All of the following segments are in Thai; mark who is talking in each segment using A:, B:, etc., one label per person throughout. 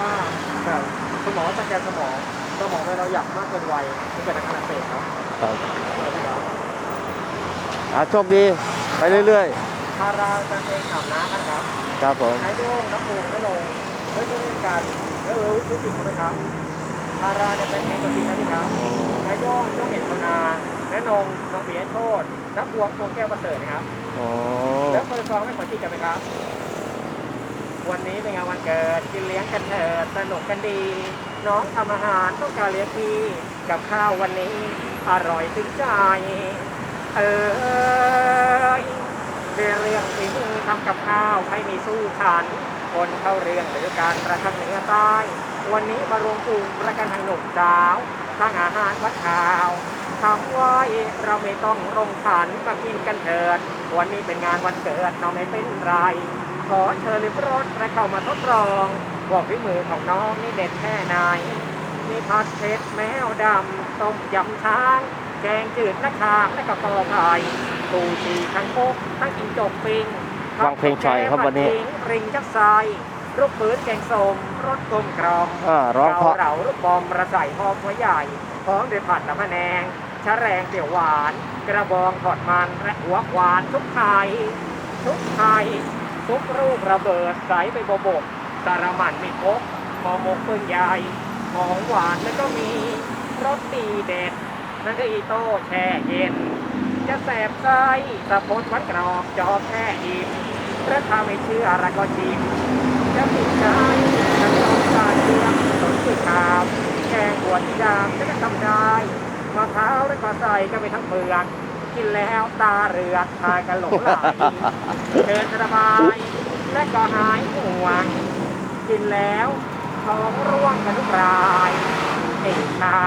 A: ว่าแบบสมองสแกนสมองสมองเราหยักมากเกินวัยมันเกิดอาการอักเสบครับ
B: ครับ
A: ครับ
B: อ่าโชคดีไปเรื่อย
A: พาราจะเองอาบน้ำนะครับ
B: ๆ ครับผม
A: ใช้โยงน้ำมูกไม่ลงเฮ้ยไม่เล่นกันแล้วรู้รู้สึกไหมครับพาราเนี่ยเป็นเองตัวจริงนะพี่ครับใช้โยงโยงเห็นพนาและนงนงเบียโทษนักบวงพวงแก้วประเสริฐนะครับ
B: อ๋อ
A: แล้วเคยฟังไม่ขอจิตกันไหมครับ วันนี้เป็นงานวันเกิดกินเลี้ยงกันเถิดสนุกกันดี น้องทำอาหารต้องการเลี้ยงพี่กับข้าววันนี้ อร่อยถึงใจ เออเรื่องเรื่องฝีมือทำกับข้าวให้มีสู้ขัน คนเข้าเรื่องหรือการประทังเหนือใต้วันนี้มารวมกลุ่มประกันทางหนุ่มสาวทั้งอาหารวัดข่าวทำไว้เราไม่ต้องลงขันมากินกันเถิด วันนี้เป็นงานวันเกิดเราไม่เป็นไร ขอเชิญริบรถและเข้ามาทดลองว่าฝีมือของน้องนี่เด็ดแค่ไหนมีผัดเผ็ดแมวดำต้มยำช้าง แกงจืดนักขามและกระปอไผ่ตูชีทั้งโคกทั้งกินจกปิง
B: ฟังเพลงชอยครับวันนี้
A: ริงจักไซลูกปืนแกงส้มรสกลมกล่อม
B: อ่าร้องเพราะ
A: เราลูกบอมระใส่หอมหัวใหญ่พร้อมด้วยผัดน้ำมะแนงชะแรงเตี๋ยวหวาน กระบองทอดมันและหัวหวานทุกไข่ทุกไข่ ทุกรูประเบิดใสไปโบบกสารมันมีครบหอหมกปืนใหญ่ของหวานแล้วก็มีรสตีเด็ดนั่นก็อีโต้แช่เย็น จะแสบไส้สะพดวัดกรอบจอบแช่อิ่มพระถ้าไม่เชื่ออะไรก็ชิมจะติดใจจะต้องการเลี้ยงสนสุดขาวแกงบวชยามจะทำได้มะพร้าวและก็ใส่ก็ไปทั้งเปลือก กินแล้วตาเรือทายกันหลงไหลเดินสบายและก็หายห่วง กินแล้วท้องร่วงกันทุกรายเอกชา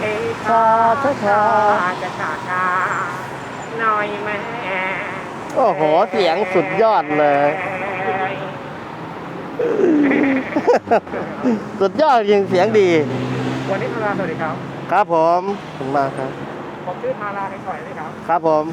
A: เอกชาจะชาชาชาหน่อยแม่
B: โอ้โห เสียงสุดยอดเลย สุดยอดจริงเสียงดี
A: วันนี้พาราสวัสดีครับ
B: ครับผมขอบคุณมากครับ
A: ผมชื่อทาราในซอยเลยครับ
B: ครับผม